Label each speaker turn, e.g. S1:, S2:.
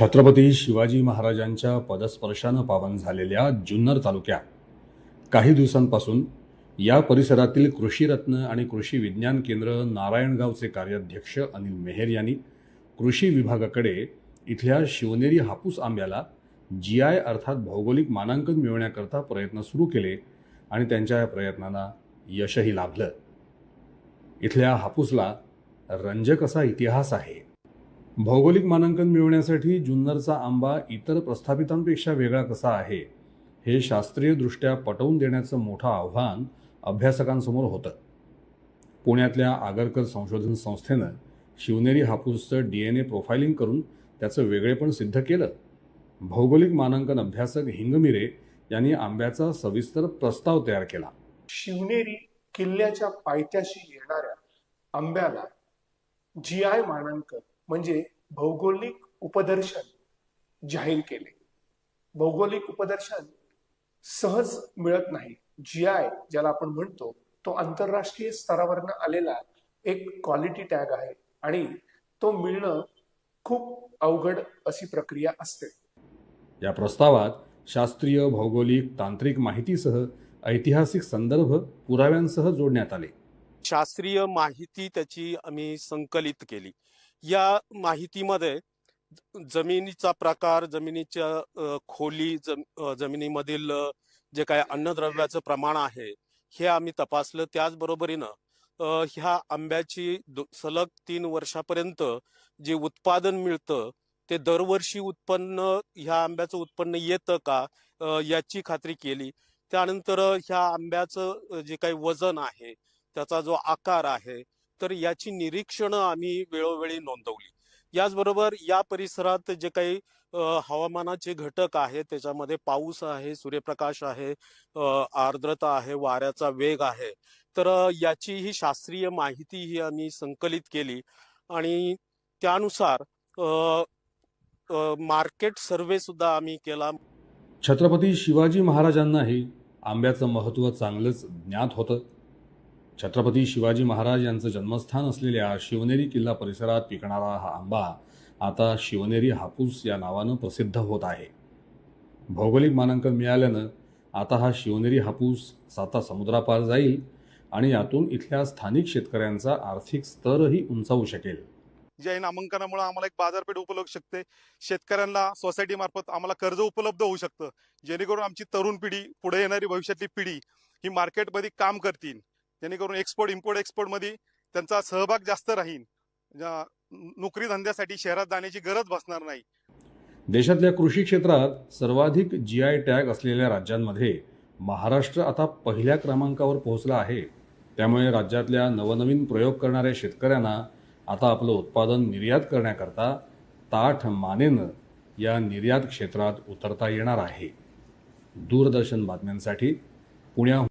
S1: छत्रपती शिवाजी महाराजांच्या पदस्पर्शानं पावन झालेल्या जुन्नर तालुक्यात काही दिवसांपासून या परिसरातील कृषीरत्न आणि कृषी विज्ञान केंद्र नारायणगावचे कार्याध्यक्ष अनिल मेहेर यांनी कृषी विभागाकडे इथल्या शिवनेरी हापूस आंब्याला जी आय अर्थात भौगोलिक मानांकन मिळवण्याकरता प्रयत्न सुरू केले आणि त्यांच्या या प्रयत्नांना यशही लाभलं. इथल्या हापूसला रंजक असा इतिहास आहे. भौगोलिक मानांकन मिळवण्यासाठी जुन्नरचा आंबा इतर प्रस्थापितांपेक्षा वेगळा कसा आहे हे शास्त्रीयदृष्ट्या पटवून देण्याचं मोठं आव्हान अभ्यासकांसमोर होतं. पुण्यातल्या आगरकर संशोधन संस्थेनं शिवनेरी हापूसचं डी एन ए प्रोफायलिंग करून त्याचं वेगळेपण सिद्ध केलं. भौगोलिक मानांकन अभ्यासक हिंगमिरे यांनी आंब्याचा सविस्तर प्रस्ताव तयार केला.
S2: शिवनेरी किल्ल्याच्या पायथ्याशी येणाऱ्या आंब्याला जी आय मानांकन म्हणजे भौगोलिक उपदर्शन जाहीर केले. भौगोलिक उपदर्शन सहज मिळत नाही. जी आय ज्याला आपण म्हणतो तो आंतरराष्ट्रीय स्तरावरनं आलेला एक क्वालिटी टॅग आहे आणि तो मिळणं खूप अवघड अशी प्रक्रिया असते.
S1: या प्रस्तावात शास्त्रीय भौगोलिक तांत्रिक माहितीसह ऐतिहासिक संदर्भ पुराव्यांसह जोडण्यात आले.
S3: शास्त्रीय माहिती त्याची आम्ही संकलित केली. या माहितीमध्ये जमिनीचा प्रकार जमिनीच्या खोली जम जमिनीमधील जे काय अन्नद्रव्याचं प्रमाण आहे हे आम्ही तपासलं. त्याचबरोबरीनं ह्या आंब्याची सलग तीन वर्षापर्यंत जे उत्पादन मिळतं ते दरवर्षी उत्पन्न ह्या आंब्याचं उत्पन्न येतं का याची खात्री केली. त्यानंतर ह्या आंब्याचं जे काही वजन आहे त्याचा जो आकार आहे तर याची निरीक्षणं आम्ही वेळोवेळी नोंदवली. याचबरोबर या परिसरात जे काही हवामानाचे घटक आहेत त्याच्यामध्ये पाऊस आहे सूर्यप्रकाश आहे आर्द्रता आहे वाऱ्याचा वेग आहे. तर याची ही शास्त्रीय माहिती ही आम्ही संकलित केली आणि त्यानुसार मार्केट सर्वे सुद्धा आम्ही केला.
S1: छत्रपती शिवाजी महाराजांनाही आंब्याचं महत्त्व चांगलंच ज्ञात होतं. छत्रपती शिवाजी महाराज यांचं जन्मस्थान असलेल्या शिवनेरी किल्ला परिसरात पिकणारा हा आंबा आता शिवनेरी हापूस या नावानं प्रसिद्ध होत आहे. भौगोलिक मानांकन मिळाल्यानं आता हा शिवनेरी हापूस साता समुद्रापार जाईल आणि यातून इथल्या स्थानिक शेतकऱ्यांचा आर्थिक स्तरही उंचावू शकेल.
S4: जे नामांकनामुळे आम्हाला एक बाजारपेठ उपलब्ध शकते. शेतकऱ्यांना सोसायटी मार्फत आम्हाला कर्ज उपलब्ध होऊ शकतं. जेणेकरून आमची तरुण पिढी पुढे येणारी भविष्यातली पिढी ही मार्केटमध्ये काम करतील. जेणेकरून एक्सपोर्ट इम्पोर्ट एक्सपोर्टमध्ये त्यांचा सहभाग जास्त राहील. नोकरी धंद्यासाठी शहरात जाण्याची गरज भासणार नाही.
S1: देशातल्या कृषी क्षेत्रात सर्वाधिक जी आय टॅग असलेल्या राज्यांमध्ये महाराष्ट्र आता पहिल्या क्रमांकावर पोहोचला आहे. त्यामुळे राज्यातल्या नवनवीन प्रयोग करणाऱ्या शेतकऱ्यांना आता आपलं उत्पादन निर्यात करण्याकरता ताठ मानेनं या निर्यात क्षेत्रात उतरता येणार आहे. दूरदर्शन बातम्यांसाठी पुण्याहून